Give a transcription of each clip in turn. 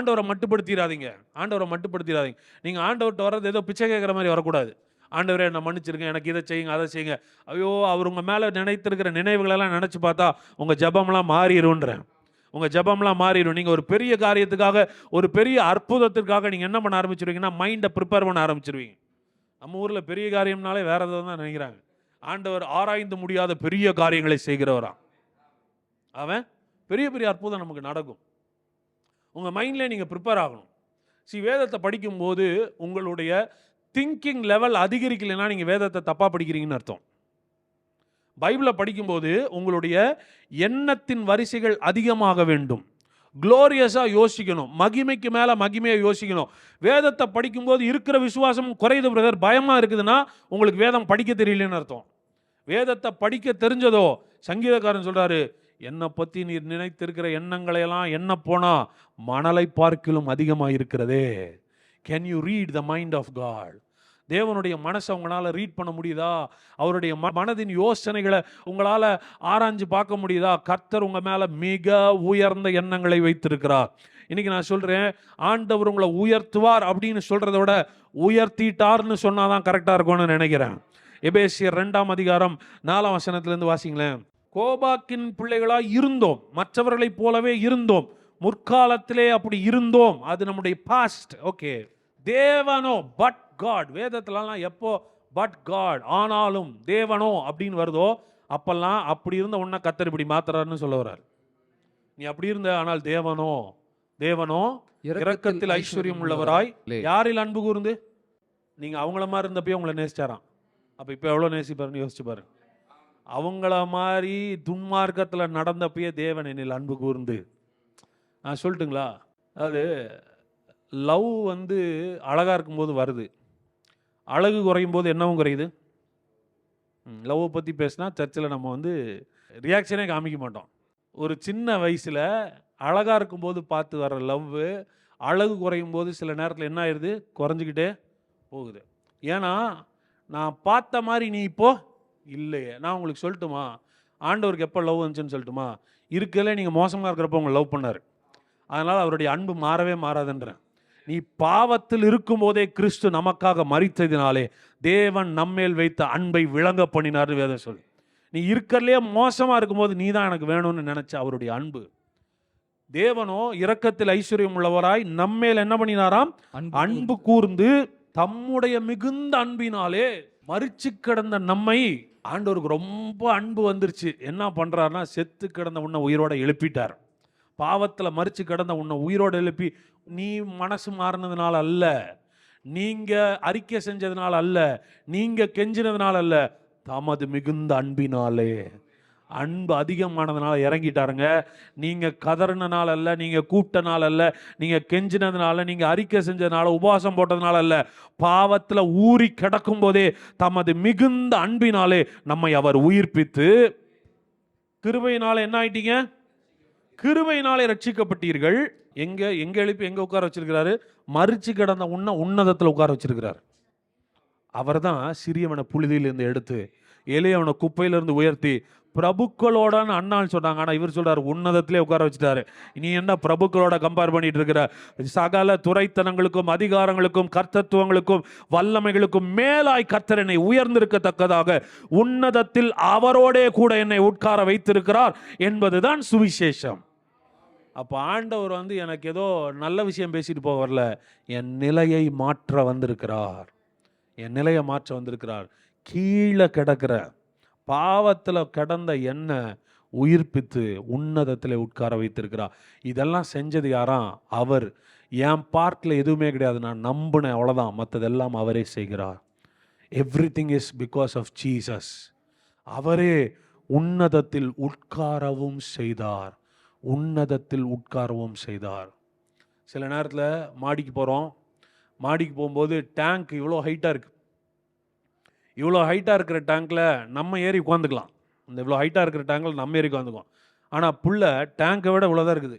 ஆண்டவரை மட்டுப்படுத்திடாதீங்க ஆண்டவரை மட்டுப்படுத்திடாதீங்க நீங்கள் ஆண்டவர்கிட்ட வர்றது ஏதோ பிச்சை கேட்குற மாதிரி வரக்கூடாது. ஆண்டவரே என்னை மன்னிச்சிருங்க. எனக்கு இதை செய்யுங்க அதை செய்யுங்க. ஐயோ அவர் உங்கள் மேலே நினைத்திருக்கிற நினைவுகளெல்லாம் நினச்சி பார்த்தா உங்கள் ஜெபம்லாம் மாறிடும்ன்றேன் உங்கள் ஜெபம்லாம் மாறிடும் நீங்கள் ஒரு பெரிய காரியத்துக்காக ஒரு பெரிய அற்புதத்திற்காக நீங்கள் என்ன பண்ண ஆரம்பிச்சிருவீங்கன்னா மைண்டை ப்ரிப்பேர் பண்ண ஆரம்பிச்சிருவீங்க. நம்ம ஊரில் பெரிய காரியம்னாலே வேற எதாவது தான் நினைக்கிறாங்க. ஆண்டவர் ஆராய்ந்து முடியாத பெரிய காரியங்களை செய்கிறவரான் அவன் பெரிய பெரிய அற்புதம் நமக்கு நடக்கும். உங்கள் மைண்ட்லேயே நீங்கள் ப்ரிப்பேர் ஆகணும். சி வேதத்தை படிக்கும்போது உங்களுடைய திங்கிங் லெவல் அதிகரிக்கலைன்னா நீங்கள் வேதத்தை தப்பாக படிக்கிறீங்கன்னு அர்த்தம். பைபிளை படிக்கும்போது உங்களுடைய எண்ணத்தின் வரிசைகள் அதிகமாக வேண்டும். குளோரியஸாக யோசிக்கணும். மகிமைக்கு மேலே மகிமையை யோசிக்கணும். வேதத்தை படிக்கும்போது இருக்கிற விசுவாசம் குறையுது பிரதர் பயமாக இருக்குதுன்னா உங்களுக்கு வேதம் படிக்க தெரியலன்னு அர்த்தம். வேதத்தை படிக்க தெரிஞ்சதோ சங்கீதக்காரன் சொல்கிறாரு என்னை பற்றி நீர் நினைத்திருக்கிற எண்ணங்களையெல்லாம் என்ன போனால் மணலை பார்க்கிலும் அதிகமாக இருக்கிறதே can you read the mind of God தேவனுடைய மனசை உங்களால் ரீட் பண்ண முடியுதா? அவருடைய ம மனதின் யோசனைகளை உங்களால் ஆராய்ஞ்சு பார்க்க முடியுதா? கர்த்தர் உங்கள் மேலே மிக உயர்ந்த எண்ணங்களை வைத்திருக்கிறார். இன்றைக்கி நான் சொல்கிறேன் ஆண்டவர் உங்களை உயர்த்துவார் அப்படின்னு சொல்கிறத விட உயர்த்திட்டார்னு சொன்னால் தான் கரெக்டாக இருக்கும்னு நினைக்கிறேன். எபேசியர் ரெண்டாம் அதிகாரம் நாலாம் வசனத்துலேருந்து வாசிங்களேன். கோபாக்கின் பிள்ளைகளாய் இருந்தோம். மற்றவர்களைப் போலவே இருந்தோம். முற்காலத்திலே அப்படி இருந்தோம். அது நம்முடைய பாஸ்ட் ஓகே தேவனோ பட் காட் வேதத்துலலாம் எப்போ பட் காட் ஆனாலும் தேவனோ அப்படின்னு வருதோ அப்பெல்லாம் அப்படி இருந்த உன்னை கத்தர் இப்படி மாத்துறாருன்னு சொல்ல வர்றாரு. நீ அப்படி இருந்த ஆனால் தேவனோ தேவனோ இரக்கத்தில் ஐஸ்வர்யம் உள்ளவராய் யாரில் அன்பு கூர்ந்து? நீங்க அவங்கள மாதிரி இருந்தப்பயே உங்களை நேசிச்சாராம். அப்ப இப்போ எவ்வளோ நேசிப்பாருன்னு யோசிச்சு பாரு அவங்கள மாதிரி துன்மார்க்கத்தில் நடந்தப்பயே தேவன் என்னில் அன்பு கூர்ந்து. நான் சொல்லட்டுங்களா? அது லவ் வந்து அழகாக இருக்கும்போது வருது. அழகு குறையும் போது என்னவும் குறையுது. லவ்வை பற்றி பேசினா சர்ச்சில் நம்ம வந்து ரியாக்ஷனே காமிக்க மாட்டோம். ஒரு சின்ன வயசில் அழகாக இருக்கும்போது பார்த்து வர லவ்வு அழகு குறையும் போது சில நேரத்தில் என்ன ஆயிடுது குறைஞ்சிக்கிட்டே போகுது. ஏன்னா நான் பார்த்த மாதிரி நீ இப்போது இல்லையே. நான் உங்களுக்கு சொல்லட்டுமா? ஆண்டவருக்கு எப்போ லவ் வந்துச்சுன்னு சொல்லட்டுமா? இருக்கல நீங்கள் மோசமாக இருக்கிறப்ப உங்களை லவ் பண்ணார். அதனால் அவருடைய அன்பு மாறவே மாறாதுன்றேன். நீ பாவத்தில் இருக்கும்போதே கிறிஸ்து நமக்காக மறித்ததினாலே தேவன் நம்மேல் வைத்த அன்பை விளங்க பண்ணினார்னு வேதம் சொல்லு நீ இருக்கறதுலே மோசமாக இருக்கும்போது நீ தான் எனக்கு வேணும்னு நினச்ச அவருடைய அன்பு. தேவனோ இரக்கத்தில் ஐஸ்வர்யம் உள்ளவராய் நம்மேல் என்ன பண்ணினாராம்? அன்பு கூர்ந்து தம்முடைய மிகுந்த அன்பினாலே மறிச்சு கிடந்த நம்மை ஆண்டவருக்கு ரொம்ப அன்பு வந்துருச்சு. என்ன பண்ணுறாருனா செத்து கிடந்த உன்னை உயிரோட எழுப்பிட்டார். பாவத்தில் மறித்து கிடந்த உன்னை உயிரோடு எழுப்பி நீ மனசு மாறினதுனால அல்ல. நீங்கள் அறிக்கை செஞ்சதுனால அல்ல. நீங்கள் கெஞ்சினதுனால அல்ல. தமது மிகுந்த அன்பினாலே. அன்பு அதிகமானதுனால இறங்கிட்டாருங்க. நீங்கள் கதறினால அல்ல நீங்கள் கூப்பிட்டனால அல்ல நீங்கள் கெஞ்சினதுனால நீங்கள் அறிக்கை செஞ்சதுனால உபவாசம் போட்டதுனால அல்ல பாவத்தில் ஊறி கிடக்கும் போதே தமது மிகுந்த அன்பினாலே நம்மை அவர் உயிர்ப்பித்து கிருபையினால என்ன ஆயிட்டீங்க? கிருபையினாலே ரட்சிக்கப்பட்டீர்கள். எங்கே எங்கே எழுப்பி எங்கே உட்கார வச்சிருக்கிறாரு? மறிச்சு கிடந்த உன்ன உன்னதத்தில் உட்கார வச்சிருக்கிறார். அவர்தான் சிறியவனை புழுதியிலிருந்து எடுத்து எளியவனை குப்பையிலிருந்து உயர்த்தி பிரபுக்களோடன்னு அண்ணான்னு சொன்னாங்க. ஆனால் இவர் சொல்கிறார் உன்னதத்திலே உட்கார வச்சுட்டாரு. நீ என்ன பிரபுக்களோட கம்பேர் பண்ணிட்டு இருக்கிற சகல துறைத்தனங்களுக்கும் அதிகாரங்களுக்கும் கர்த்தத்துவங்களுக்கும் வல்லமைகளுக்கும் மேலாய் கர்த்தர் என்னை உயர்ந்திருக்கத்தக்கதாக உன்னதத்தில் அவரோடே கூட என்னை உட்கார வைத்திருக்கிறார் என்பதுதான் சுவிசேஷம். அப்போ ஆண்டவர் வந்து எனக்கு ஏதோ நல்ல விஷயம் பேசிட்டு போக வரல. என் நிலையை மாற்ற வந்திருக்கிறார். என் நிலையை மாற்ற வந்திருக்கிறார். கீழே கிடக்கிற பாவத்தில் கிடந்த என்ன உயிர்ப்பித்து உன்னதத்தில் உட்கார வைத்திருக்கிறார். இதெல்லாம் செஞ்சது யாராம் அவர். என் பார்ட்டில் எதுவுமே கிடையாது. நான் நம்பினேன். அவ்வளோதான் மற்றதெல்லாம் அவரே செய்கிறார். Everything is because of Jesus அவரே உன்னதத்தில் உட்காரவும் செய்தார். உன்னதத்தில் உட்காரவும் செய்தார். சில நேரத்தில் மாடிக்கு போகிறோம் மாடிக்கு போகும்போது டேங்க் இவ்வளோ ஹைட்டாக இருக்குது இவ்வளோ ஹைட்டாக இருக்கிற டேங்க்கில் நம்ம ஏறி உட்காந்துக்கலாம் இந்த இவ்வளோ ஹைட்டாக இருக்கிற டேங்கில் நம்ம ஏறி உட்காந்துக்குவோம் ஆனால் புள்ள டேங்கை விட இவ்வளோ தான் இருக்குது.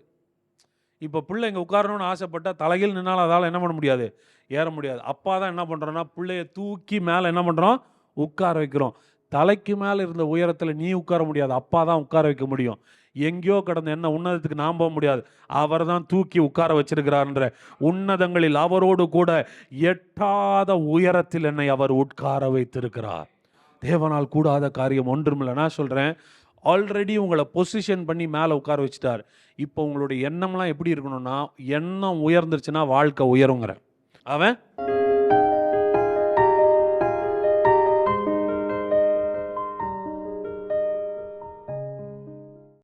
இப்போ புள்ள இங்கே உட்காரணும்னு ஆசைப்பட்டால் தலையில் நின்னாலும் அதால் என்ன பண்ண முடியாது? ஏற முடியாது. அப்பா தான் என்ன பண்ணுறோன்னா பிள்ளைய தூக்கி மேலே என்ன பண்ணுறோம் உட்கார வைக்கிறோம். தலைக்கு மேலே இருந்த உயரத்தில் நீ உட்கார முடியாது. அப்பா தான் உட்கார வைக்க முடியும். எங்கேயோ கடந்த என்ன உன்னதத்துக்கு நாம் போக முடியாது. அவர் தான் தூக்கி உட்கார வச்சிருக்கிறார்ன்ற உன்னதங்களில் அவரோடு கூட எட்டாத உயரத்தில் என்னை அவர் உட்கார வைத்திருக்கிறார். தேவனால் கூடாத காரியம் ஒன்றுமில்லை. நான் சொல்கிறேன் ஆல்ரெடி உங்களை பொசிஷன் பண்ணி மேலே உட்கார வச்சுட்டார். இப்போ உங்களுடைய எண்ணம்லாம் எப்படி இருக்கணும்னா எண்ணம் உயர்ந்துருச்சுன்னா வாழ்க்கை உயருங்கிறேன் அவன்?